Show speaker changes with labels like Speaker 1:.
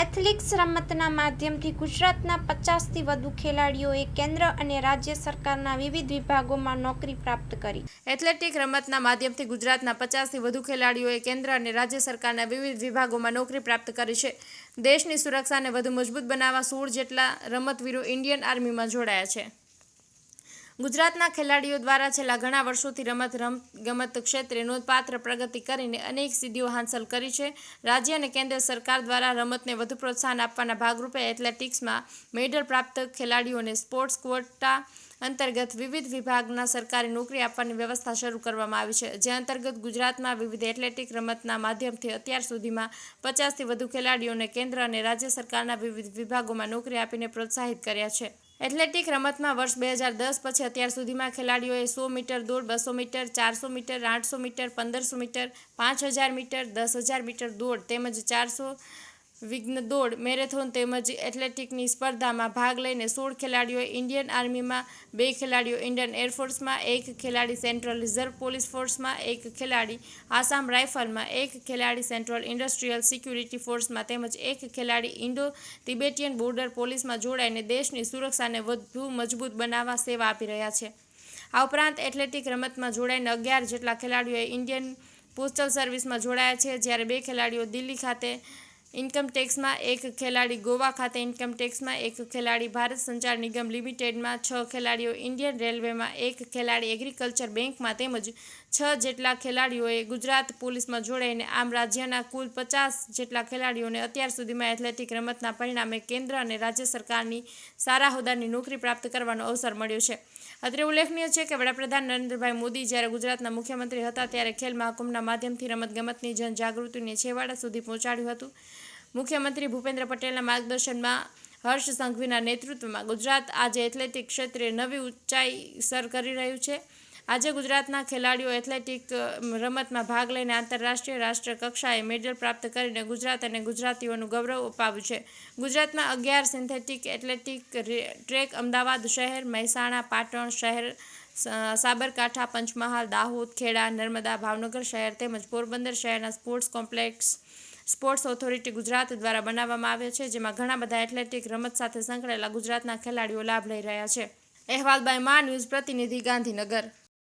Speaker 1: Athletics રમતના માધ્યમથી ગુજરાતના પચાસથી વધુ ખેલાડીઓએ કેન્દ્ર અને રાજ્ય સરકારના વિવિધ વિભાગોમાં નોકરી પ્રાપ્ત કરી.
Speaker 2: એથ્લેટિક રમતના માધ્યમથી ગુજરાતના પચાસથી વધુ ખેલાડીઓએ કેન્દ્ર અને રાજ્ય સરકારના વિવિધ વિભાગોમાં નોકરી પ્રાપ્ત કરી છે. દેશની સુરક્ષાને વધુ મજબૂત બનાવવા સોળ જેટલા રમતવીરો ઇન્ડિયન આર્મીમાં જોડાયા છે. ગુજરાતના ખેલાડીઓ દ્વારા છેલ્લા ઘણા વર્ષોથી રમત રમ, ગમત ક્ષેત્રે નોંધપાત્ર પ્રગતિ કરીને અનેક સિદ્ધિઓ હાંસલ કરી છે. રાજ્ય અને કેન્દ્ર સરકાર દ્વારા રમતને વધુ પ્રોત્સાહન આપવાના ભાગરૂપે એથ્લેટિક્સમાં મેડલ પ્રાપ્ત ખેલાડીઓને સ્પોર્ટ્સ ક્વોટા અંતર્ગત વિવિધ વિભાગના સરકારી નોકરી આપવાની વ્યવસ્થા શરૂ કરવામાં આવી છે. જે અંતર્ગત ગુજરાતમાં વિવિધ એથ્લેટિક રમતના માધ્યમથી અત્યાર સુધીમાં પચાસથી વધુ ખેલાડીઓને કેન્દ્ર અને રાજ્ય સરકારના વિવિધ વિભાગોમાં નોકરી આપીને પ્રોત્સાહિત કર્યા છે. એથ્લેટિક રમતમાં વર્ષ બે હજાર દસ પછી અત્યાર સુધીમાં ખેલાડીઓએ સો મીટર દોડ બસો મીટર, ચારસો મીટર, આઠસો મીટર, પંદરસો મીટર, પાંચ હજાર મીટર, દસ હજાર મીટર દોડ તેમજ ચારસો વિઘ્ન દોડ, મેરેથોન તેમજ એથ્લેટિકની સ્પર્ધામાં ભાગ લઈને સોળ ખેલાડીઓએ ઇન્ડિયન આર્મીમાં, બે ખેલાડીઓ ઇન્ડિયન એરફોર્સમાં એક ખેલાડી સેન્ટ્રલ રિઝર્વ પોલીસ ફોર્સમાં, એક ખેલાડી આસામ રાઇફલમાં એક ખેલાડી સેન્ટ્રલ ઇન્ડસ્ટ્રીયલ સિક્યુરિટી ફોર્સમાં તેમજ એક ખેલાડી ઇન્ડો તિબેટિયન બોર્ડર પોલીસમાં જોડાઈને દેશની સુરક્ષાને વધુ મજબૂત બનાવવા સેવા આપી રહ્યા છે. આ ઉપરાંત એથ્લેટિક રમતમાં જોડાઈને અગિયાર જેટલા ખેલાડીઓએ ઇન્ડિયન પોસ્ટલ સર્વિસમાં જોડાયા છે. જ્યારે બે ખેલાડીઓ દિલ્હી ખાતે ઇન્કમ ટેક્સમાં એક ખેલાડી ગોવા ખાતે ઇન્કમ ટેક્સમાં એક ખેલાડી ભારત સંચાર નિગમ લિમિટેડમાં છ ખેલાડીઓ ઇન્ડિયન રેલવેમાં એક ખેલાડી એગ્રીકલ્ચર બેંકમાં તેમજ છ જેટલા ખેલાડીઓએ ગુજરાત પોલીસમાં જોડાઈને આમ રાજ્યના કુલ પચાસ જેટલા ખેલાડીઓને અત્યાર સુધીમાં એથ્લેટિક રમતના પરિણામે કેન્દ્ર અને રાજ્ય સરકારની સારા હોદ્દાની નોકરી પ્રાપ્ત કરવાનો અવસર મળ્યો છે. અત્રે ઉલ્લેખનીય છે કે વડાપ્રધાન નરેન્દ્રભાઈ મોદી જ્યારે ગુજરાતના મુખ્યમંત્રી હતા ત્યારે ખેલ મહાકુંભના માધ્યમથી રમતગમતની જનજાગૃતિને છેવાડા સુધી પહોંચાડ્યું હતું. મુખ્યમંત્રી ભૂપેન્દ્ર પટેલના માર્ગદર્શનમાં હર્ષ સંઘવીના નેતૃત્વમાં ગુજરાત આજે એથ્લેટિક ક્ષેત્રે નવી ઊંચાઈ સર કરી રહ્યું છે. આજે ગુજરાતના ખેલાડીઓ એથ્લેટિક રમતમાં ભાગ લઈને આંતરરાષ્ટ્રીય રાષ્ટ્ર કક્ષાએ મેડલ પ્રાપ્ત કરીને ગુજરાત અને ગુજરાતીઓનું ગૌરવ અપાવ્યું છે. ગુજરાતમાં અગિયાર સિન્થેટિક એથ્લેટિક ટ્રેક અમદાવાદ શહેર, મહેસાણા, પાટણ શહેર સાબરકાંઠા, પંચમહાલ, દાહોદ, ખેડા, નર્મદા, ભાવનગર શહેર તેમજ પોરબંદર શહેરના sports complex sports authority Gujarat દ્વારા બનાવવામાં આવ્યો છે, જેમાં ઘણા બધા એથ્લેટિક રમત સાથે સંકળાયેલા ગુજરાતના ખેલાડીઓ લાભ લઈ રહ્યા છે. અહેવાલ બાય મા, ન્યૂઝ પ્રતિનિધિ ગાંધીનગર.